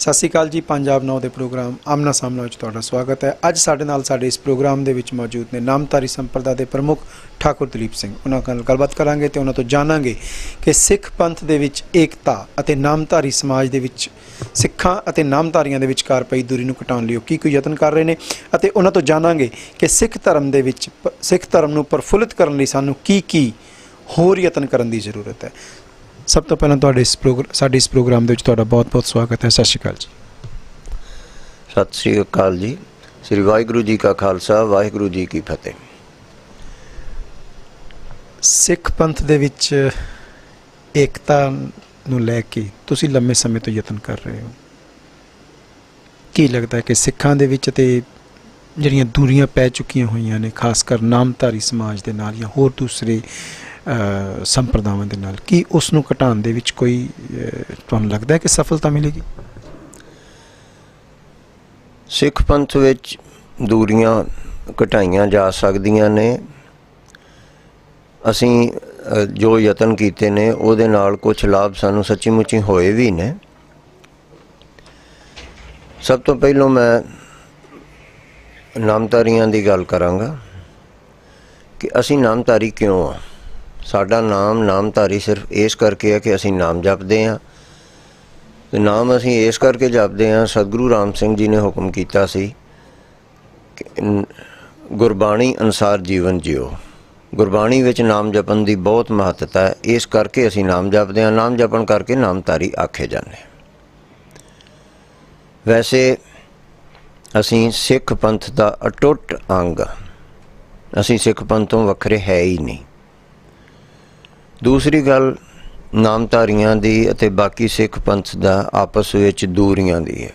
ਸਤਿ ਸ਼੍ਰੀ ਅਕਾਲ ਜੀ, ਪੰਜਾਬ ਨੌ ਦੇ ਪ੍ਰੋਗਰਾਮ ਆਮਨਾ ਸਾਹਮਣਾ ਵਿੱਚ ਤੁਹਾਡਾ ਸਵਾਗਤ ਹੈ। ਅੱਜ ਸਾਡੇ ਨਾਲ ਸਾਡੇ ਇਸ ਪ੍ਰੋਗਰਾਮ ਦੇ ਵਿੱਚ ਮੌਜੂਦ ਨੇ ਨਾਮਧਾਰੀ ਸੰਪਰਦਾ ਦੇ ਪ੍ਰਮੁੱਖ ਠਾਕੁਰ ਦਲੀਪ ਸਿੰਘ। ਉਹਨਾਂ ਨਾਲ ਗੱਲਬਾਤ ਕਰਾਂਗੇ ਤੇ ਉਹਨਾਂ ਤੋਂ ਜਾਣਾਂਗੇ ਕਿ ਸਿੱਖ ਪੰਥ ਦੇ ਵਿੱਚ ਏਕਤਾ ਅਤੇ ਨਾਮਧਾਰੀ ਸਮਾਜ ਦੇ ਵਿੱਚ ਸਿੱਖਾਂ ਅਤੇ ਨਾਮਧਾਰੀਆਂ ਦੇ ਵਿਚਕਾਰ ਪਈ ਦੂਰੀ ਨੂੰ ਘਟਾਉਣ ਲਈ ਉਹ ਕੀ ਕੋਈ ਯਤਨ ਕਰ ਰਹੇ ਨੇ ਅਤੇ ਉਹਨਾਂ ਤੋਂ ਜਾਣਾਂਗੇ ਕਿ ਸਿੱਖ ਧਰਮ ਦੇ ਵਿੱਚ ਪ- ਸਿੱਖ ਧਰਮ ਨੂੰ ਪ੍ਰਫੁੱਲਿਤ ਕਰਨ ਲਈ ਸਾਨੂੰ ਕੀ ਕੀ ਹੋਰ ਯਤਨ ਕਰਨ ਦੀ ਜ਼ਰੂਰਤ ਹੈ। ਸਭ ਤੋਂ ਪਹਿਲਾਂ ਤੁਹਾਡੇ ਇਸ ਪ੍ਰੋਗਰਾਮ ਸਾਡੇ ਇਸ ਪ੍ਰੋਗਰਾਮ ਦੇ ਵਿੱਚ ਤੁਹਾਡਾ ਬਹੁਤ-ਬਹੁਤ ਸਵਾਗਤ ਹੈ। ਸਤਿ ਸ਼੍ਰੀ ਅਕਾਲ ਜੀ। ਸਤਿ ਸ੍ਰੀ ਅਕਾਲ ਜੀ। ਸ੍ਰੀ ਵਾਹਿਗੁਰੂ ਜੀ ਕਾ ਖਾਲਸਾ ਵਾਹਿਗੁਰੂ ਜੀ ਕੀ ਫਤਿਹ। ਸਿੱਖ ਪੰਥ ਦੇ ਵਿੱਚ ਏਕਤਾ ਨੂੰ ਲੈ ਕੇ ਤੁਸੀਂ ਲੰਮੇ ਸਮੇਂ ਤੋਂ ਯਤਨ ਕਰ ਰਹੇ ਹੋ। ਕੀ ਲੱਗਦਾ ਹੈ ਕਿ ਸਿੱਖਾਂ ਦੇ ਵਿੱਚ ਤੇ ਜਿਹੜੀਆਂ ਦੂਰੀਆਂ ਪੈ ਚੁੱਕੀਆਂ ਹੋਈਆਂ ਨੇ ਖਾਸ ਕਰ ਨਾਮਧਾਰੀ ਸਮਾਜ ਦੇ ਨਾਲ ਜਾਂ ਹੋਰ ਦੂਸਰੇ ਸੰਪਰਦਾਵਾਂ ਦੇ ਨਾਲ? ਕੀ ਉਸ ਨੂੰ ਘਟਾਉਣ ਦੇ ਵਿੱਚ ਕੋਈ ਤੁਹਾਨੂੰ ਲੱਗਦਾ ਹੈ ਕਿ ਸਫਲਤਾ ਮਿਲੇਗੀ? ਸਿੱਖ ਪੰਥ ਵਿੱਚ ਦੂਰੀਆਂ ਘਟਾਈਆਂ ਜਾ ਸਕਦੀਆਂ ਨੇ। ਅਸੀਂ ਜੋ ਯਤਨ ਕੀਤੇ ਨੇ, ਉਹਦੇ ਨਾਲ ਕੁਝ ਲਾਭ ਸਾਨੂੰ ਸੱਚੀ ਮੁੱਚੀ ਹੋਏ ਵੀ ਨੇ। ਸਭ ਤੋਂ ਪਹਿਲਾਂ ਮੈਂ ਨਾਮਧਾਰੀਆਂ ਦੀ ਗੱਲ ਕਰਾਂਗਾ ਕਿ ਅਸੀਂ ਨਾਮਤਾਰੀ ਕਿਉਂ ਆ? ਸਾਡਾ ਨਾਮ, ਨਾਮਧਾਰੀ ਸਿਰਫ ਇਸ ਕਰਕੇ ਹੈ ਕਿ ਅਸੀਂ ਨਾਮ ਜਪਦੇ ਹਾਂ। ਤੇ ਨਾਮ ਅਸੀਂ ਇਸ ਕਰਕੇ ਜਪਦੇ ਹਾਂ, ਸਤਿਗੁਰੂ ਰਾਮ ਸਿੰਘ ਜੀ ਨੇ ਹੁਕਮ ਕੀਤਾ ਸੀ ਕਿ ਗੁਰਬਾਣੀ ਅਨਸਾਰ ਜੀਵਨ ਜਿਓ। ਗੁਰਬਾਣੀ ਵਿੱਚ ਨਾਮ ਜਪਣ ਦੀ ਬਹੁਤ ਮਹੱਤਤਾ ਹੈ। ਇਸ ਕਰਕੇ ਅਸੀਂ ਨਾਮ ਜਪਦੇ ਹਾਂ। ਨਾਮ ਜਪਣ ਕਰਕੇ ਨਾਮਧਾਰੀ ਆਖੇ ਜਾਂਦੇ ਵੈਸੇ ਅਸੀਂ ਸਿੱਖ ਪੰਥ ਦਾ ਅਟੁੱਟ ਅੰਗ, ਅਸੀਂ ਸਿੱਖ ਪੰਥ ਤੋਂ ਵੱਖਰੇ ਹੈ ਹੀ ਨਹੀਂ। ਦੂਸਰੀ ਗੱਲ ਨਾਮਧਾਰੀਆਂ ਦੀ ਅਤੇ ਬਾਕੀ ਸਿੱਖ ਪੰਥ ਦਾ ਆਪਸ ਵਿੱਚ ਦੂਰੀਆਂ ਦੀ ਹੈ।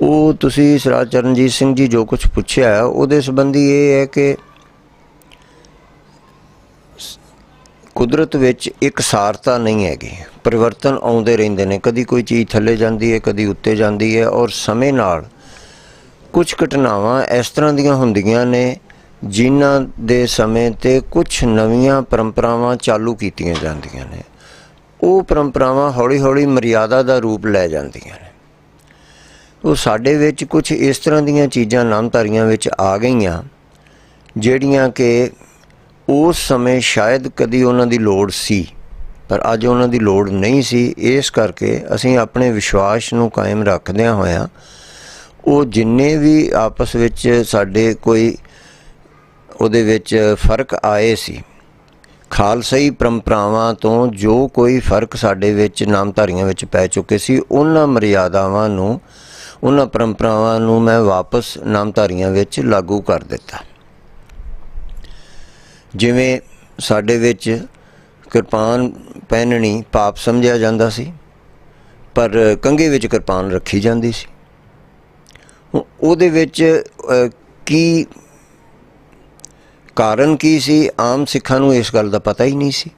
ਉਹ ਤੁਸੀਂ ਸਰਾਜ ਚਰਨਜੀਤ ਸਿੰਘ ਜੀ ਜੋ ਕੁਝ ਪੁੱਛਿਆ, ਉਹਦੇ ਸੰਬੰਧੀ ਇਹ ਹੈ ਕਿ ਕੁਦਰਤ ਵਿੱਚ ਇੱਕ ਸਾਰਤਾ ਨਹੀਂ ਹੈਗੀ। ਪਰਿਵਰਤਨ ਆਉਂਦੇ ਰਹਿੰਦੇ ਨੇ। ਕਦੀ ਕੋਈ ਚੀਜ਼ ਥੱਲੇ ਜਾਂਦੀ ਹੈ, ਕਦੀ ਉੱਤੇ ਜਾਂਦੀ ਹੈ ਔਰ ਸਮੇਂ ਨਾਲ ਕੁਝ ਘਟਨਾਵਾਂ ਇਸ ਤਰ੍ਹਾਂ ਦੀਆਂ ਹੁੰਦੀਆਂ ਨੇ ਜਿਨ੍ਹਾਂ ਦੇ ਸਮੇਂ ਤੇ ਕੁਝ ਨਵੀਆਂ ਪਰੰਪਰਾਵਾਂ ਚਾਲੂ ਕੀਤੀਆਂ ਜਾਂਦੀਆਂ ਨੇ, ਉਹ ਪਰੰਪਰਾਵਾਂ ਹੌਲੀ-ਹੌਲੀ ਮਰਿਆਦਾ ਦਾ ਰੂਪ ਲੈ ਜਾਂਦੀਆਂ ਨੇ। ਉਹ ਸਾਡੇ ਵਿੱਚ ਕੁਝ ਇਸ ਤਰ੍ਹਾਂ ਦੀਆਂ ਚੀਜ਼ਾਂ ਨਾਮਧਾਰੀਆਂ ਵਿੱਚ ਆ ਗਈਆਂ, ਜਿਹੜੀਆਂ ਕਿ ਉਸ ਸਮੇਂ ਸ਼ਾਇਦ ਕਦੀ ਉਹਨਾਂ ਦੀ ਲੋੜ ਸੀ, ਪਰ ਅੱਜ ਉਹਨਾਂ ਦੀ ਲੋੜ ਨਹੀਂ ਸੀ। ਇਸ ਕਰਕੇ ਅਸੀਂ ਆਪਣੇ ਵਿਸ਼ਵਾਸ ਨੂੰ ਕਾਇਮ ਰੱਖਦਿਆਂ ਹੋਇਆਂ, ਉਹ ਜਿੰਨੇ ਵੀ ਆਪਸ ਵਿੱਚ ਸਾਡੇ ਕੋਈ ਉਹਦੇ ਵਿੱਚ ਫ਼ਰਕ ਆਏ ਸੀ। ਖਾਲਸਾਈ ਪਰੰਪਰਾਵਾਂ ਤੋਂ ਜੋ ਕੋਈ ਫ਼ਰਕ ਸਾਡੇ ਵਿੱਚ ਨਾਮਧਾਰੀਆਂ ਵਿੱਚ ਪੈ ਚੁੱਕੇ ਸੀ, ਉਹਨਾਂ ਮਰਿਆਦਾਵਾਂ ਨੂੰ, ਉਹਨਾਂ ਪਰੰਪਰਾਵਾਂ ਨੂੰ ਮੈਂ ਵਾਪਸ ਨਾਮਧਾਰੀਆਂ ਵਿੱਚ ਲਾਗੂ ਕਰ ਦਿੱਤਾ। ਜਿਵੇਂ ਸਾਡੇ ਵਿੱਚ ਕਿਰਪਾਨ ਪਹਿਨਣੀ ਪਾਪ ਸਮਝਿਆ ਜਾਂਦਾ ਸੀ, ਪਰ ਕੰਘੇ ਵਿੱਚ ਕਿਰਪਾਨ ਰੱਖੀ ਜਾਂਦੀ ਸੀ। ਉਹਦੇ ਵਿੱਚ ਕੀ ਕਾਰਨ ਕੀ ਸੀ? ਆਮ ਸਿੱਖਾਂ ਨੂੰ ਇਸ ਗੱਲ ਦਾ ਪਤਾ ਹੀ ਨਹੀਂ ਸੀ।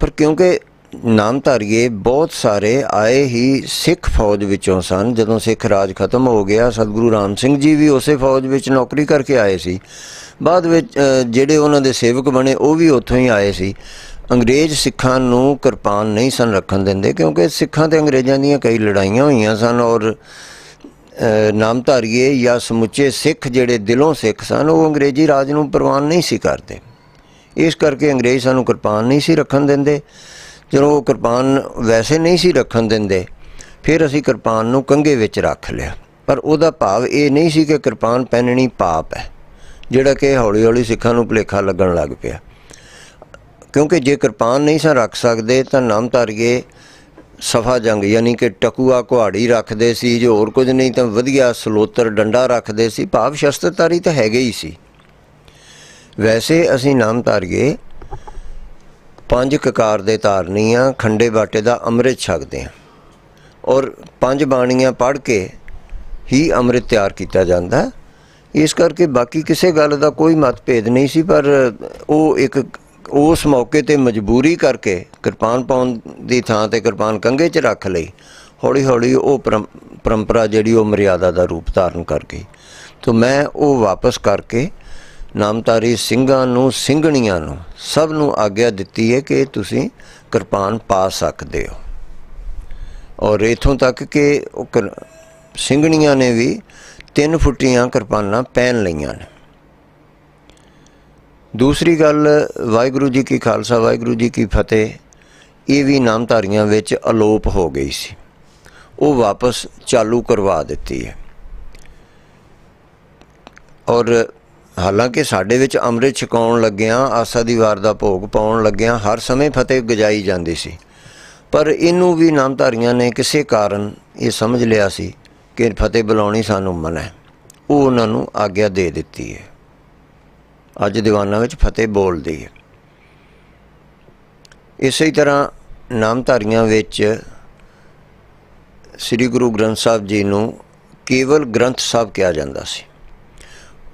ਪਰ ਕਿਉਂਕਿ ਨਾਮਧਾਰੀਏ ਬਹੁਤ ਸਾਰੇ ਆਏ ਹੀ ਸਿੱਖ ਫੌਜ ਵਿੱਚੋਂ ਸਨ, ਜਦੋਂ ਸਿੱਖ ਰਾਜ ਖਤਮ ਹੋ ਗਿਆ, ਸਤਿਗੁਰੂ ਰਾਮ ਸਿੰਘ ਜੀ ਵੀ ਉਸੇ ਫੌਜ ਵਿੱਚ ਨੌਕਰੀ ਕਰਕੇ ਆਏ ਸੀ। ਬਾਅਦ ਵਿੱਚ ਜਿਹੜੇ ਉਹਨਾਂ ਦੇ ਸੇਵਕ ਬਣੇ, ਉਹ ਵੀ ਉੱਥੋਂ ਹੀ ਆਏ ਸੀ। ਅੰਗਰੇਜ਼ ਸਿੱਖਾਂ ਨੂੰ ਕਿਰਪਾਨ ਨਹੀਂ ਸਨ ਰੱਖਣ ਦਿੰਦੇ, ਕਿਉਂਕਿ ਸਿੱਖਾਂ ਤੇ ਅੰਗਰੇਜ਼ਾਂ ਦੀਆਂ ਕਈ ਲੜਾਈਆਂ ਹੋਈਆਂ ਸਨ ਔਰ ਨਾਮਧਾਰੀਏ ਜਾਂ ਸਮੁੱਚੇ ਸਿੱਖ ਜਿਹੜੇ ਦਿਲੋਂ ਸਿੱਖ ਸਨ, ਉਹ ਅੰਗਰੇਜ਼ੀ ਰਾਜ ਨੂੰ ਪ੍ਰਵਾਨ ਨਹੀਂ ਸੀ ਕਰਦੇ। ਇਸ ਕਰਕੇ ਅੰਗਰੇਜ਼ ਸਾਨੂੰ ਕਿਰਪਾਨ ਨਹੀਂ ਸੀ ਰੱਖਣ ਦਿੰਦੇ। ਜਦੋਂ ਉਹ ਕਿਰਪਾਨ ਵੈਸੇ ਨਹੀਂ ਸੀ ਰੱਖਣ ਦਿੰਦੇ, ਫਿਰ ਅਸੀਂ ਕਿਰਪਾਨ ਨੂੰ ਕੰਘੇ ਵਿੱਚ ਰੱਖ ਲਿਆ। ਪਰ ਉਹਦਾ ਭਾਵ ਇਹ ਨਹੀਂ ਸੀ ਕਿ ਕਿਰਪਾਨ ਪਹਿਨਣੀ ਪਾਪ ਹੈ, ਜਿਹੜਾ ਕਿ ਹੌਲੀ-ਹੌਲੀ ਸਿੱਖਾਂ ਨੂੰ ਭੁਲੇਖਾ ਲੱਗਣ ਲੱਗ ਪਿਆ। ਕਿਉਂਕਿ ਜੇ ਕਿਰਪਾਨ ਨਹੀਂ ਸਾਂ ਰੱਖ ਸਕਦੇ, ਤਾਂ ਨਾਮਧਾਰੀਏ ਸਫਾ ਜੰਗ, ਯਾਨੀ ਕਿ ਟਕੂਆ ਕੁਹਾੜੀ ਰੱਖਦੇ ਸੀ ਜੋ ਹੋਰ ਕੁਝ ਨਹੀਂ ਤਾਂ ਵਧੀਆ ਸਲੋਤਰ ਡੰਡਾ ਰੱਖਦੇ ਸੀ, ਭਾਵ ਸ਼ਸਤਰਧਾਰੀ ਤਾਂ ਹੈਗੇ ਹੀ ਸੀ। ਵੈਸੇ ਅਸੀਂ ਨਾਮ ਧਾਰੀਏ ਪੰਜ ਕਕਾਰ ਦੇ ਧਾਰਨੀਆਂ ਖੰਡੇ ਬਾਟੇ ਦਾ ਅੰਮ੍ਰਿਤ ਛਕਦੇ ਹਾਂ ਔਰ ਪੰਜ ਬਾਣੀਆਂ ਪੜ੍ਹ ਕੇ ਹੀ ਅੰਮ੍ਰਿਤ ਤਿਆਰ ਕੀਤਾ ਜਾਂਦਾ। ਇਸ ਕਰਕੇ ਬਾਕੀ ਕਿਸੇ ਗੱਲ ਦਾ ਕੋਈ ਮਤਭੇਦ ਨਹੀਂ ਸੀ, ਪਰ ਉਹ ਇੱਕ ਉਸ ਮੌਕੇ ਤੇ ਮਜਬੂਰੀ ਕਰਕੇ ਕਿਰਪਾਨ ਪਾਉਣ ਦੀ ਥਾਂ ਤੇ ਕਿਰਪਾਨ ਕੰਘੇ 'ਚ ਰੱਖ ਲਈ ਹੌਲੀ ਹੌਲੀ ਉਹ ਪਰੰ- ਪਰੰਪਰਾ ਜਿਹੜੀ ਉਹ ਮਰਿਆਦਾ ਦਾ ਰੂਪ ਧਾਰਨ ਕਰ ਗਈ। ਤੋਂ ਮੈਂ ਉਹ ਵਾਪਸ ਕਰਕੇ ਨਾਮਤਾਰੀ ਸਿੰਘਾਂ ਨੂੰ, ਸਿੰਘਣੀਆਂ ਨੂੰ, ਸਭ ਨੂੰ ਆਗਿਆ ਦਿੱਤੀ ਹੈ ਕਿ ਤੁਸੀਂ ਕਿਰਪਾਨ ਪਾ ਸਕਦੇ ਹੋ। ਔਰ ਇਥੋਂ ਤੱਕ ਕਿ ਉਹ ਕਰ- ਸਿੰਘਣੀਆਂ ਨੇ ਵੀ ਤਿੰਨ ਫੁੱਟੀਆਂ ਕਿਰਪਾਨਾਂ ਪਹਿਨ ਲਈਆਂ ਨੇ। ਦੂਸਰੀ ਗੱਲ, ਵਾਹਿਗੁਰੂ ਜੀ ਕੀ ਖਾਲਸਾ, ਵਾਹਿਗੁਰੂ ਜੀ ਕੀ ਫਤਿਹ, ਇਹ ਵੀ ਨਾਮਧਾਰੀਆਂ ਵਿੱਚ ਅਲੋਪ ਹੋ ਗਈ ਸੀ। ਉਹ ਵਾਪਸ ਚਾਲੂ ਕਰਵਾ ਦਿੱਤੀ ਹੈ। ਔਰ ਹਾਲਾਂਕਿ ਸਾਡੇ ਵਿੱਚ ਅੰਮ੍ਰਿਤ ਛਕਾਉਣ ਲੱਗਿਆਂ, ਆਸਾ ਦੀ ਵਾਰ ਦਾ ਭੋਗ ਪਾਉਣ ਲੱਗਿਆਂ, ਹਰ ਸਮੇਂ ਫਤਿਹ ਗਜਾਈ ਜਾਂਦੀ ਸੀ। ਪਰ ਇਹਨੂੰ ਵੀ ਨਾਮਧਾਰੀਆਂ ਨੇ ਕਿਸੇ ਕਾਰਨ ਇਹ ਸਮਝ ਲਿਆ ਸੀ ਕਿ ਫਤਿਹ ਬੁਲਾਉਣੀ ਸਾਨੂੰ ਮਨ ਹੈ। ਉਹ ਉਹਨਾਂ ਨੂੰ ਆਗਿਆ ਦੇ ਦਿੱਤੀ ਹੈ। ਅੱਜ ਦੀਵਾਨਾਂ ਵਿੱਚ ਫਤਿਹ ਬੋਲਦੀ ਹੈ। ਇਸੇ ਤਰ੍ਹਾਂ ਨਾਮਧਾਰੀਆਂ ਵਿੱਚ ਸ੍ਰੀ ਗੁਰੂ ਗ੍ਰੰਥ ਸਾਹਿਬ ਜੀ ਨੂੰ ਕੇਵਲ ਗ੍ਰੰਥ ਸਾਹਿਬ ਕਿਹਾ ਜਾਂਦਾ ਸੀ।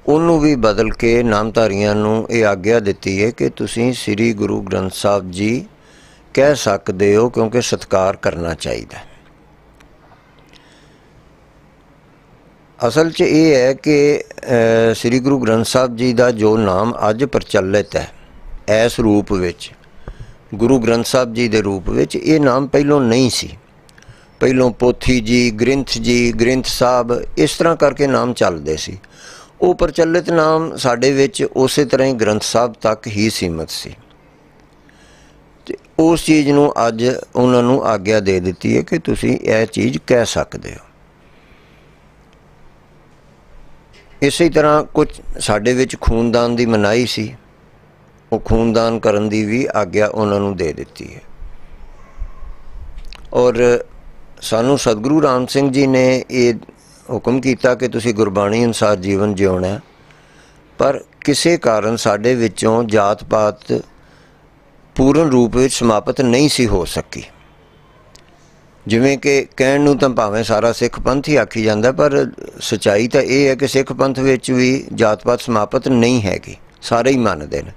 ਉਹਨੂੰ ਵੀ ਬਦਲ ਕੇ ਨਾਮਧਾਰੀਆਂ ਨੂੰ ਇਹ ਆਗਿਆ ਦਿੱਤੀ ਹੈ ਕਿ ਤੁਸੀਂ ਸ੍ਰੀ ਗੁਰੂ ਗ੍ਰੰਥ ਸਾਹਿਬ ਜੀ ਕਹਿ ਸਕਦੇ ਹੋ ਕਿਉਂਕਿ ਸਤਿਕਾਰ ਕਰਨਾ ਚਾਹੀਦਾ ਅਸਲ 'ਚ ਇਹ ਹੈ ਕਿ ਸ੍ਰੀ ਗੁਰੂ ਗ੍ਰੰਥ ਸਾਹਿਬ ਜੀ ਦਾ ਜੋ ਨਾਮ ਅੱਜ ਪ੍ਰਚਲਿਤ ਹੈ ਇਸ ਰੂਪ ਵਿੱਚ, ਗੁਰੂ ਗ੍ਰੰਥ ਸਾਹਿਬ ਜੀ ਦੇ ਰੂਪ ਵਿੱਚ, ਇਹ ਨਾਮ ਪਹਿਲੋਂ ਨਹੀਂ ਸੀ। ਪਹਿਲੋਂ ਪੋਥੀ ਜੀ, ਗ੍ਰੰਥ ਜੀ, ਗ੍ਰੰਥ ਸਾਹਿਬ, ਇਸ ਤਰ੍ਹਾਂ ਕਰਕੇ ਨਾਮ ਚੱਲਦੇ ਸੀ। ਉਹ ਪ੍ਰਚਲਿਤ ਨਾਮ ਸਾਡੇ ਵਿੱਚ ਉਸੇ ਤਰ੍ਹਾਂ ਹੀ ਗ੍ਰੰਥ ਸਾਹਿਬ ਤੱਕ ਹੀ ਸੀਮਤ ਸੀ। ਤੇ ਉਸ ਚੀਜ਼ ਨੂੰ ਅੱਜ ਉਹਨਾਂ ਨੂੰ ਆਗਿਆ ਦੇ ਦਿੱਤੀ ਹੈ ਕਿ ਤੁਸੀਂ ਇਹ ਚੀਜ਼ ਕਹਿ ਸਕਦੇ ਹੋ। ਇਸੇ ਤਰ੍ਹਾਂ ਕੁਝ ਸਾਡੇ ਵਿੱਚ ਖੂਨਦਾਨ ਦੀ ਮਨਾਈ ਸੀ। ਉਹ ਖੂਨਦਾਨ ਕਰਨ ਦੀ ਵੀ ਆਗਿਆ ਉਹਨਾਂ ਨੂੰ ਦੇ ਦਿੱਤੀ ਹੈ। ਔਰ ਸਾਨੂੰ ਸਤਿਗੁਰੂ ਰਾਮ ਸਿੰਘ ਜੀ ਨੇ ਇਹ ਹੁਕਮ ਕੀਤਾ ਕਿ ਤੁਸੀਂ ਗੁਰਬਾਣੀ ਅਨੁਸਾਰ ਜੀਵਨ ਜਿਉਣਾ ਪਰ ਕਿਸੇ ਕਾਰਨ ਸਾਡੇ ਵਿੱਚੋਂ ਜਾਤ ਪਾਤ ਪੂਰਨ ਰੂਪ ਵਿੱਚ ਸਮਾਪਤ ਨਹੀਂ ਸੀ ਹੋ ਸਕੀ। ਜਿਵੇਂ ਕਿ ਕਹਿਣ ਨੂੰ ਤਾਂ ਭਾਵੇਂ ਸਾਰਾ ਸਿੱਖ ਪੰਥ ਹੀ ਆਖੀ ਜਾਂਦਾ, ਪਰ ਸਚਾਈ ਤਾਂ ਇਹ ਹੈ ਕਿ ਸਿੱਖ ਪੰਥ ਵਿੱਚ ਵੀ ਜਾਤ ਪਾਤ ਸਮਾਪਤ ਨਹੀਂ ਹੈਗੀ, ਸਾਰੇ ਹੀ ਮੰਨਦੇ ਨੇ।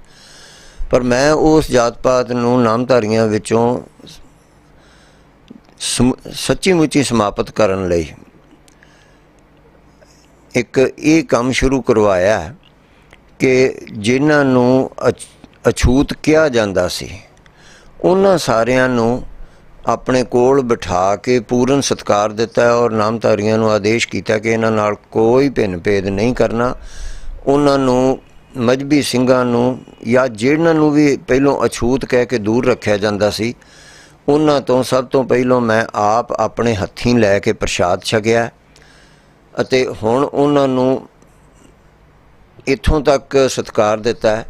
ਪਰ ਮੈਂ ਉਸ ਜਾਤ ਪਾਤ ਨੂੰ ਨਾਮਧਾਰੀਆਂ ਵਿੱਚੋਂ ਸਮ- ਸੱਚੀ ਮੁੱਚੀ ਸਮਾਪਤ ਕਰਨ ਲਈ ਇੱਕ ਇਹ ਕੰਮ ਸ਼ੁਰੂ ਕਰਵਾਇਆ ਕਿ ਜਿਨ੍ਹਾਂ ਨੂੰ ਅਛ- ਅਛੂਤ ਕਿਹਾ ਜਾਂਦਾ ਸੀ, ਉਹਨਾਂ ਸਾਰਿਆਂ ਨੂੰ ਆਪਣੇ ਕੋਲ ਬਿਠਾ ਕੇ ਪੂਰਨ ਸਤਕਾਰ ਦਿੱਤਾ ਔਰ ਨਾਮਧਾਰੀਆਂ ਨੂੰ ਆਦੇਸ਼ ਕੀਤਾ ਕਿ ਇਹਨਾਂ ਨਾਲ ਕੋਈ ਭਿੰਨ ਭੇਦ ਨਹੀਂ ਕਰਨਾ। ਉਹਨਾਂ ਨੂੰ, ਮਜਬੀ ਸਿੰਘਾਂ ਨੂੰ ਜਾਂ ਜਿਹਨਾਂ ਨੂੰ ਵੀ ਪਹਿਲੋਂ ਅਛੂਤ ਕਹਿ ਕੇ ਦੂਰ ਰੱਖਿਆ ਜਾਂਦਾ ਸੀ, ਉਹਨਾਂ ਤੋਂ ਸਭ ਤੋਂ ਪਹਿਲੋਂ ਮੈਂ ਆਪ ਆਪਣੇ ਹੱਥੀਂ ਲੈ ਕੇ ਪ੍ਰਸ਼ਾਦ ਛਕਿਆ ਅਤੇ ਹੁਣ ਉਹਨਾਂ ਨੂੰ ਇੱਥੋਂ ਤੱਕ ਸਤਕਾਰ ਦਿੱਤਾ ਹੈ।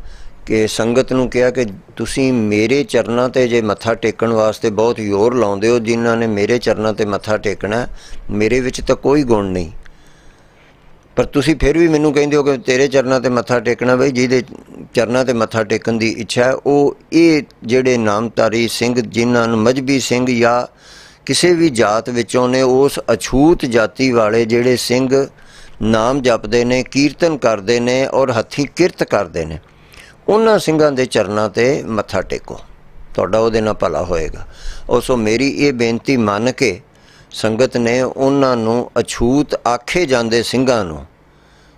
ਕਿ ਸੰਗਤ ਨੂੰ ਕਿਹਾ ਕਿ ਤੁਸੀਂ ਮੇਰੇ ਚਰਨਾਂ ਤੇ ਜੇ ਮੱਥਾ ਟੇਕਣ ਵਾਸਤੇ ਬਹੁਤ ਜ਼ੋਰ ਲਾਉਂਦੇ ਹੋ, ਜਿਨ੍ਹਾਂ ਨੇ ਮੇਰੇ ਚਰਨਾਂ ਤੇ ਮੱਥਾ ਟੇਕਣਾ, ਮੇਰੇ ਵਿੱਚ ਤਾਂ ਕੋਈ ਗੁਣ ਨਹੀਂ। ਪਰ ਤੁਸੀਂ ਫਿਰ ਵੀ ਮੈਨੂੰ ਕਹਿੰਦੇ ਹੋ ਕਿ ਤੇਰੇ ਚਰਨਾਂ ਤੇ ਮੱਥਾ ਟੇਕਣਾ ਬਈ, ਜਿਹਦੇ ਚਰਨਾਂ ਤੇ ਮੱਥਾ ਟੇਕਣ ਦੀ ਇੱਛਾ ਹੈ, ਉਹ ਇਹ ਜਿਹੜੇ ਨਾਮਧਾਰੀ ਸਿੰਘ, ਜਿਨ੍ਹਾਂ ਨੂੰ ਮਜਬੀ ਸਿੰਘ ਜਾਂ ਕਿਸੇ ਵੀ ਜਾਤ ਵਿੱਚੋਂ ਨੇ, ਉਸ ਅਛੂਤ ਜਾਤੀ ਵਾਲੇ ਜਿਹੜੇ ਸਿੰਘ ਨਾਮ ਜਪਦੇ ਨੇ, ਕੀਰਤਨ ਕਰਦੇ ਨੇ ਔਰ ਹੱਥੀਂ ਕਿਰਤ ਕਰਦੇ ਨੇ। ਉਹਨਾਂ ਸਿੰਘਾਂ ਦੇ ਚਰਨਾਂ ਤੇ ਮੱਥਾ ਟੇਕੋ। ਤੁਹਾਡਾ ਉਹਦੇ ਨਾਲ ਭਲਾ ਹੋਏਗਾ। ਉਸੋ ਮੇਰੀ ਇਹ ਬੇਨਤੀ ਮੰਨ ਕੇ ਸੰਗਤ ਨੇ ਉਹਨਾਂ ਨੂੰ ਅਛੂਤ ਆਖੇ ਜਾਂਦੇ ਸਿੰਘਾਂ ਨੂੰ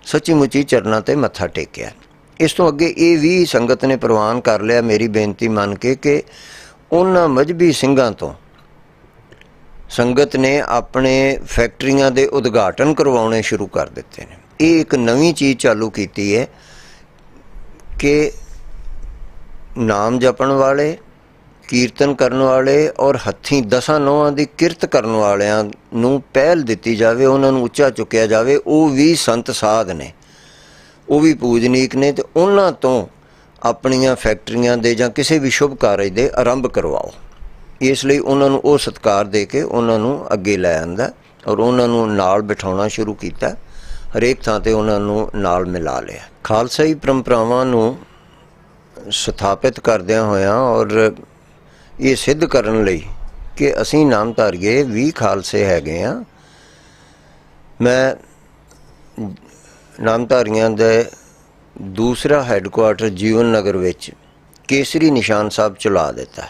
ਸੱਚੀ ਮੁੱਚੀ ਚਰਨਾਂ ਤੇ ਮੱਥਾ ਟੇਕਿਆ। ਇਸ ਤੋਂ ਅੱਗੇ ਇਹ ਵੀ ਸੰਗਤ ਨੇ ਪ੍ਰਵਾਨ ਕਰ ਲਿਆ ਮੇਰੀ ਬੇਨਤੀ ਮੰਨ ਕੇ ਕਿ ਉਹਨਾਂ ਮਜਬੀ ਸਿੰਘਾਂ ਤੋਂ ਸੰਗਤ ਨੇ ਆਪਣੇ ਫੈਕਟਰੀਆਂ ਦੇ ਉਦਘਾਟਨ ਕਰਵਾਉਣੇ ਸ਼ੁਰੂ ਕਰ ਦਿੱਤੇ ਨੇ। ਇਹ ਇੱਕ ਨਵੀਂ ਚੀਜ਼ ਚਾਲੂ ਕੀਤੀ ਹੈ। ਕਿ ਨਾਮ ਜਪਣ ਵਾਲੇ, ਕੀਰਤਨ ਕਰਨ ਵਾਲੇ ਔਰ ਹੱਥੀਂ ਦਸਾਂ ਨੋਹਾਂ ਦੀ ਕਿਰਤ ਕਰਨ ਵਾਲਿਆਂ ਨੂੰ ਪਹਿਲ ਦਿੱਤੀ ਜਾਵੇ, ਉਹਨਾਂ ਨੂੰ ਉੱਚਾ ਚੁੱਕਿਆ ਜਾਵੇ, ਉਹ ਵੀ ਸੰਤ ਸਾਧ ਨੇ। ਉਹ ਵੀ ਪੂਜਨੀਕ ਨੇ ਤੇ ਉਹਨਾਂ ਤੋਂ ਆਪਣੀਆਂ ਫੈਕਟਰੀਆਂ ਦੇ ਜਾਂ ਕਿਸੇ ਵੀ ਸ਼ੁਭ ਕਾਰਜ ਦੇ ਆਰੰਭ ਕਰਵਾਓ। ਇਸ ਲਈ ਉਹਨਾਂ ਨੂੰ ਉਹ ਸਤਕਾਰ ਦੇ ਕੇ ਉਹਨਾਂ ਨੂੰ ਅੱਗੇ ਲੈ ਆਂਦਾ ਔਰ ਉਹਨਾਂ ਨੂੰ ਨਾਲ ਬਿਠਾਉਣਾ ਸ਼ੁਰੂ ਕੀਤਾ। ਹਰੇਕ ਥਾਂ ਤੇ ਉਹਨਾਂ ਨੂੰ ਨਾਲ ਮਿਲਾ ਲਿਆ। ਖਾਲਸਾਈ ਪਰੰਪਰਾਵਾਂ ਨੂੰ ਸਥਾਪਿਤ ਕਰਦਿਆਂ ਹੋਇਆਂ ਔਰ ਇਹ ਸਿੱਧ ਕਰਨ ਲਈ ਕਿ ਅਸੀਂ ਨਾਮਧਾਰੀਏ ਵੀ ਖਾਲਸੇ ਹੈਗੇ ਆ। ਮੈਂ ਨਾਮਧਾਰੀਆਂ ਦੇ ਦੂਸਰਾ ਹੈੱਡਕੁਆਰਟਰ ਜੀਵਨ ਨਗਰ ਵਿੱਚ ਕੇਸਰੀ ਨਿਸ਼ਾਨ ਸਾਹਿਬ ਚਲਾ ਦਿੱਤਾ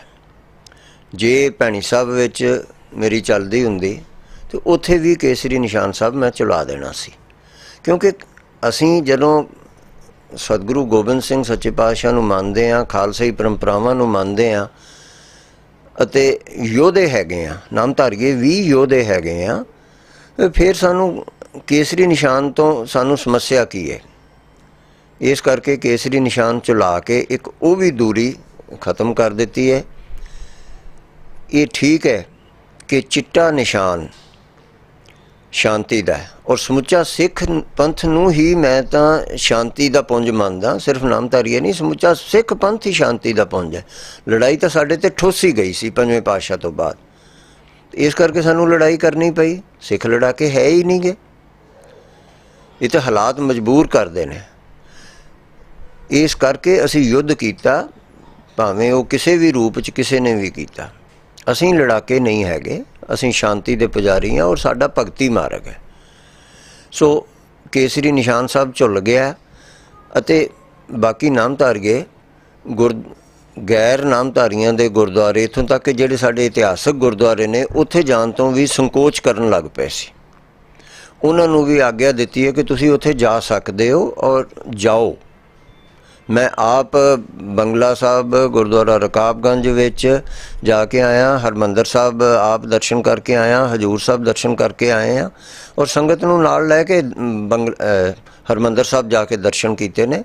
ਜੇ ਭੈਣੀ ਸਾਹਿਬ ਵਿੱਚ ਮੇਰੀ ਚੱਲਦੀ ਹੁੰਦੀ ਤੇ ਉੱਥੇ ਵੀ ਕੇਸਰੀ ਨਿਸ਼ਾਨ ਸਾਹਿਬ ਮੈਂ ਚਲਾ ਦੇਣਾ ਸੀ। ਕਿਉਂਕਿ ਅਸੀਂ ਜਦੋਂ ਸਤਿਗੁਰੂ ਗੋਬਿੰਦ ਸਿੰਘ ਸੱਚੇ ਪਾਤਸ਼ਾਹ ਨੂੰ ਮੰਨਦੇ ਆ ਖਾਲਸਾਈ ਪਰੰਪਰਾਵਾਂ ਨੂੰ ਮੰਨਦੇ ਆ ਅਤੇ ਯੋਧੇ ਹੈਗੇ ਆ ਨਾਮਧਾਰੀਏ ਵੀ ਯੋਧੇ ਹੈਗੇ ਆ ਫਿਰ ਸਾਨੂੰ ਕੇਸਰੀ ਨਿਸ਼ਾਨ ਤੋਂ ਸਾਨੂੰ ਸਮੱਸਿਆ ਕੀ ਹੈ? ਇਸ ਕਰਕੇ ਕੇਸਰੀ ਨਿਸ਼ਾਨ ਚੁਲਾ ਕੇ ਇੱਕ ਉਹ ਵੀ ਦੂਰੀ ਖਤਮ ਕਰ ਦਿੱਤੀ ਹੈ। ਇਹ ਠੀਕ ਹੈ ਕਿ ਚਿੱਟਾ ਨਿਸ਼ਾਨ ਸ਼ਾਂਤੀ ਦਾ ਔਰ ਸਮੁੱਚਾ ਸਿੱਖ ਪੰਥ ਨੂੰ ਹੀ ਮੈਂ ਤਾਂ ਸ਼ਾਂਤੀ ਦਾ ਪੁੰਜ ਮੰਨਦਾ। ਸਿਰਫ ਨਾਮਧਾਰੀ ਨਹੀਂ, ਸਮੁੱਚਾ ਸਿੱਖ ਪੰਥ ਹੀ ਸ਼ਾਂਤੀ ਦਾ ਪੁੰਜ ਹੈ। ਲੜਾਈ ਤਾਂ ਸਾਡੇ ਤੇ ਠੋਸੀ ਗਈ ਸੀ ਪੰਜਵੇਂ ਪਾਤਸ਼ਾਹ ਤੋਂ ਬਾਅਦ। ਇਸ ਕਰਕੇ ਸਾਨੂੰ ਲੜਾਈ ਕਰਨੀ ਪਈ। ਸਿੱਖ ਲੜਾ ਕੇ ਹੈ ਹੀ ਨਹੀਂਗੇ ਇਹ ਤਾਂ ਹਾਲਾਤ ਮਜਬੂਰ ਕਰਦੇ ਨੇ। ਇਸ ਕਰਕੇ ਅਸੀਂ ਯੁੱਧ ਕੀਤਾ। ਭਾਵੇਂ ਉਹ ਕਿਸੇ ਵੀ ਰੂਪ ਚ ਕਿਸੇ ਨੇ ਵੀ ਕੀਤਾ। ਅਸੀਂ ਲੜਾਕੇ ਨਹੀਂ ਹੈਗੇ। ਅਸੀਂ ਸ਼ਾਂਤੀ ਦੇ ਪੁਜਾਰੀ ਹਾਂ ਔਰ ਸਾਡਾ ਭਗਤੀ ਮਾਰਗ ਹੈ। ਸੋ ਕੇਸਰੀ ਨਿਸ਼ਾਨ ਸਾਹਿਬ ਝੁੱਲ ਗਿਆ ਅਤੇ ਬਾਕੀ ਨਾਮਧਾਰੀਏ ਗੁਰ ਗੈਰ ਨਾਮਧਾਰੀਆਂ ਦੇ ਗੁਰਦੁਆਰੇ ਇਥੋਂ ਤੱਕ ਕਿ ਜਿਹੜੇ ਸਾਡੇ ਇਤਿਹਾਸਕ ਗੁਰਦੁਆਰੇ ਨੇ, ਉੱਥੇ ਜਾਣ ਤੋਂ ਵੀ ਸੰਕੋਚ ਕਰਨ ਲੱਗ ਪਏ ਸੀ। ਉਹਨਾਂ ਨੂੰ ਵੀ ਆਗਿਆ ਦਿੱਤੀ ਹੈ ਕਿ ਤੁਸੀਂ ਉੱਥੇ ਜਾ ਸਕਦੇ ਹੋ ਔਰ ਜਾਓ। ਮੈਂ ਆਪ ਬੰਗਲਾ ਸਾਹਿਬ, ਗੁਰਦੁਆਰਾ ਰਕਾਬਗੰਜ ਵਿੱਚ ਜਾ ਕੇ ਆਇਆ, ਹਰਮੰਦਰ ਸਾਹਿਬ ਆਪ ਦਰਸ਼ਨ ਕਰਕੇ ਆਇਆ, ਹਜੂਰ ਸਾਹਿਬ ਦਰਸ਼ਨ ਕਰਕੇ ਆਏ ਆ ਔਰ ਸੰਗਤ ਨੂੰ ਨਾਲ ਲੈ ਕੇ ਬੰਗ, ਅਹ, ਹਰਮੰਦਰ ਸਾਹਿਬ ਜਾ ਕੇ ਦਰਸ਼ਨ ਕੀਤੇ ਨੇ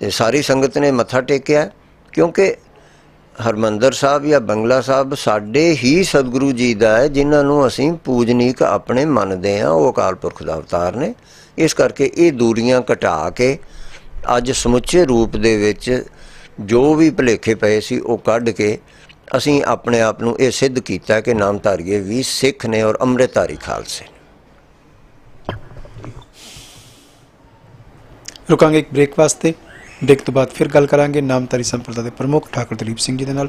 ਤੇ ਸਾਰੀ ਸੰਗਤ ਨੇ ਮੱਥਾ ਟੇਕਿਆ ਕਿਉਂਕਿ ਹਰਮੰਦਰ ਸਾਹਿਬ ਜਾਂ ਬੰਗਲਾ ਸਾਹਿਬ ਸਾਡੇ ਹੀ ਸਤਿਗੁਰੂ ਜੀ ਦਾ ਹੈ, ਜਿਨ੍ਹਾਂ ਨੂੰ ਅਸੀਂ ਪੂਜਨੀਕ ਆਪਣੇ ਮੰਨਦੇ ਹਾਂ, ਉਹ ਅਕਾਲ ਪੁਰਖ ਦਾ ਅਵਤਾਰ ਨੇ। ਇਸ ਕਰਕੇ ਇਹ ਦੂਰੀਆਂ ਘਟਾ ਕੇ ਅੱਜ ਸਮੁੱਚੇ ਰੂਪ ਦੇ ਵਿੱਚ ਜੋ ਵੀ ਭੁਲੇਖੇ ਪਏ ਸੀ ਉਹ ਕੱਢ ਕੇ ਅਸੀਂ ਆਪਣੇ ਆਪ ਨੂੰ ਇਹ ਸਿੱਧ ਕੀਤਾ ਕਿ ਨਾਮਧਾਰੀਏ ਵੀ ਸਿੱਖ ਨੇ ਔਰ ਅੰਮ੍ਰਿਤਧਾਰੀ ਖਾਲਸੇ ਨੇ। ਰੁਕਾਂਗੇ ਇੱਕ ਬ੍ਰੇਕ ਵਾਸਤੇ। ਬ੍ਰੇਕ ਤੋਂ ਬਾਅਦ ਫਿਰ ਗੱਲ ਕਰਾਂਗੇ ਨਾਮਧਾਰੀ ਸੰਪਰਦਾ ਦੇ ਪ੍ਰਮੁੱਖ ਠਾਕੁਰ ਦਲੀਪ ਸਿੰਘ ਜੀ ਦੇ ਨਾਲ।